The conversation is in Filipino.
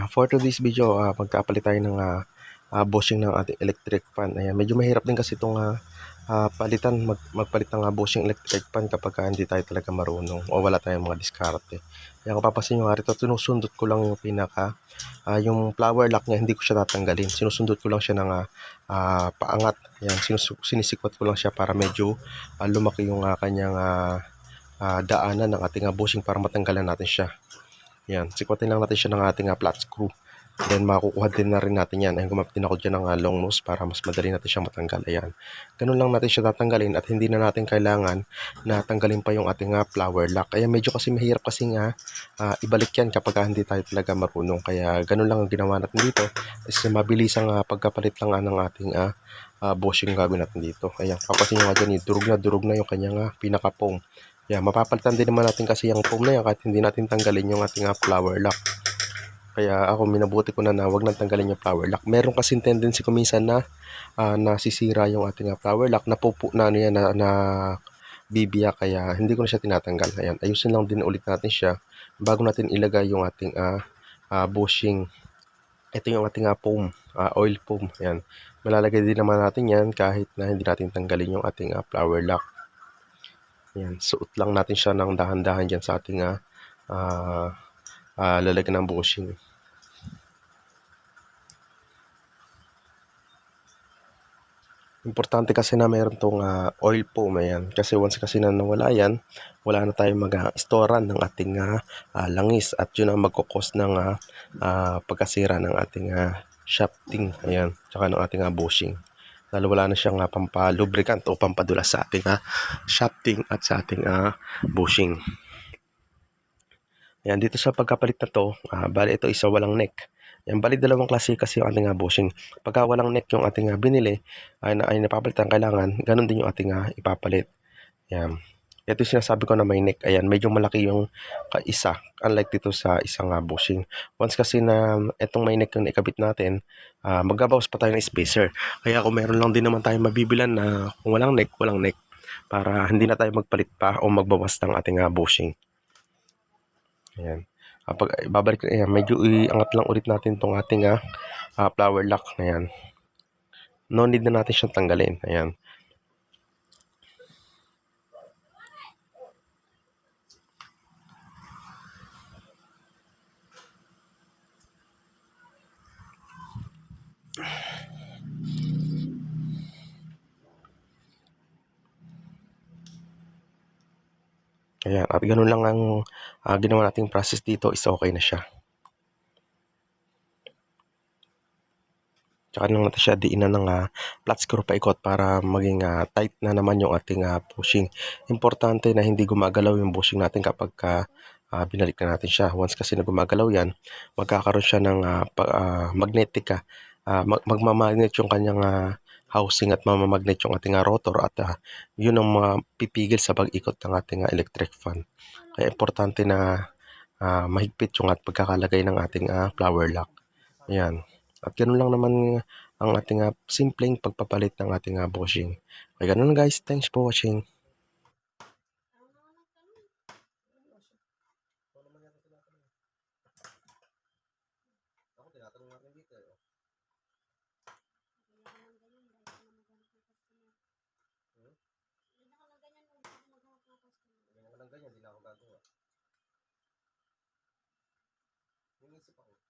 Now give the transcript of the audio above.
Ah, for today's video, ah, magkapalit tayo ng ah, ah, bushing ng ating electric fan. Ayan, medyo mahirap din kasi itong ah, ah, palitan, mag, magpalit ng ah, bushing electric fan kapag ah, hindi tayo talaga marunong o wala tayong mga diskarte. Kaya kung papasin nyo nga rito, sinusundot ko lang yung pinaka, ah, yung flower lock niya, hindi ko siya tatanggalin. Sinusundot ko lang siya ng ah, ah, paangat. Ayan, sinus- sinisikwat ko lang siya para medyo ah, lumaki yung ah, kanyang ah, ah, daanan ng ating ah, bushing para matanggalan natin siya. Yan, sikwatin lang natin siya ng ating uh, flat screw. Then makukuha din na rin natin yan. Ayun, gumamit ako dyan ng uh, long nose para mas madali natin siya matanggal. Ayan. Ganun lang natin siya tatanggalin at hindi na natin kailangan na tanggalin pa yung ating uh, flower lock. Kaya medyo kasi mahirap kasi nga uh, ibalik yan kapag hindi tayo talaga marunong. Kaya ganun lang ang ginawa natin dito. Is mabilis ang uh, pagkapalit lang uh, ng ating uh, uh, bushing gagawin natin dito. Ayan, papasin nyo nga dyan, durug na durug na yung kanyang uh, pinaka-foam. Yeah, mapapalitan din naman natin kasi yung foam na yan kahit hindi natin tanggalin yung ating uh, flower lock. Kaya ako minabuti ko na na wag nang tanggalin yung flower lock. Meron kasi tendency kuminsan na uh, nasisira yung ating uh, flower lock, napupo na ano yan, na, na bibiya kaya hindi ko na siya tinatanggal. Ayan, ayusin lang din ulit natin siya bago natin ilagay yung ating uh, uh, bushing. Ito yung ating uh, foam, uh, oil foam. Ayan. Malalagay din naman natin yan kahit na hindi natin tanggalin yung ating uh, flower lock. Yan, suot lang natin siya ng dahan-dahan dyan sa ating uh, uh, lalagyan ng bushing. Importante kasi na meron tong uh, oil foam ayan. Kasi once kasi na nawala yan, wala na tayong mag-storan ng ating uh, langis at yun ang magkukos ng uh, uh, pagkasira ng ating uh, shafting ayan, tsaka ng ating uh, bushing lalo wala na siyang uh, pampalubricant o pampadulas sa ating uh, shafting at sa ating uh, bushing. Yan, dito sa pagkapalit na to, uh, bali ito isa walang neck. Yan, bali dalawang klase kasi yung ating uh, bushing. Pagka walang neck yung ating uh, binili, ay, ay napapalitan kailangan, ganun din yung ating uh, ipapalit. Yan. Ito sinasabi ko na may neck. Ayan, medyo malaki yung kaisa. Unlike dito sa isang uh, bushing. Once kasi na itong may neck yung ikabit natin, uh, magbabawas pa tayo ng spacer. Kaya kung meron lang din naman tayo mabibilan na kung walang neck, walang neck. Para hindi na tayo magpalit pa o magbawas ng ating uh, bushing. Ayan. Uh, pag babalik, ayan, medyo iangat lang ulit natin itong ating uh, flower lock. Ayan. No need na natin siyang tanggalin. Ayan. Ayan, at ganun lang ang uh, ginawa nating process dito is okay na siya. Tsaka lang natin siya diinan ng uh, flat screw paikot para maging uh, tight na naman yung ating uh, bushing. Importante na hindi gumagalaw yung bushing natin kapag uh, uh, binalik na natin siya. Once kasi na gumagalaw yan, magkakaroon siya ng uh, uh, magnetic uh, mag magmamagnet yung kanyang uh, housing at mamamagnet yung ating uh, rotor at uh, yun ang mga pipigil sa pag-ikot ng ating uh, electric fan. Kaya importante na uh, mahigpit yung at pagkakalagay ng ating uh, flower lock. Ayan. At ganun lang naman ang ating uh, simpleng pagpapalit ng ating uh, bushing. Kaya ganun guys. Thanks for watching eh. Ganyan ka lang ganyan, hindi na ako gagawa. Yung isip ako.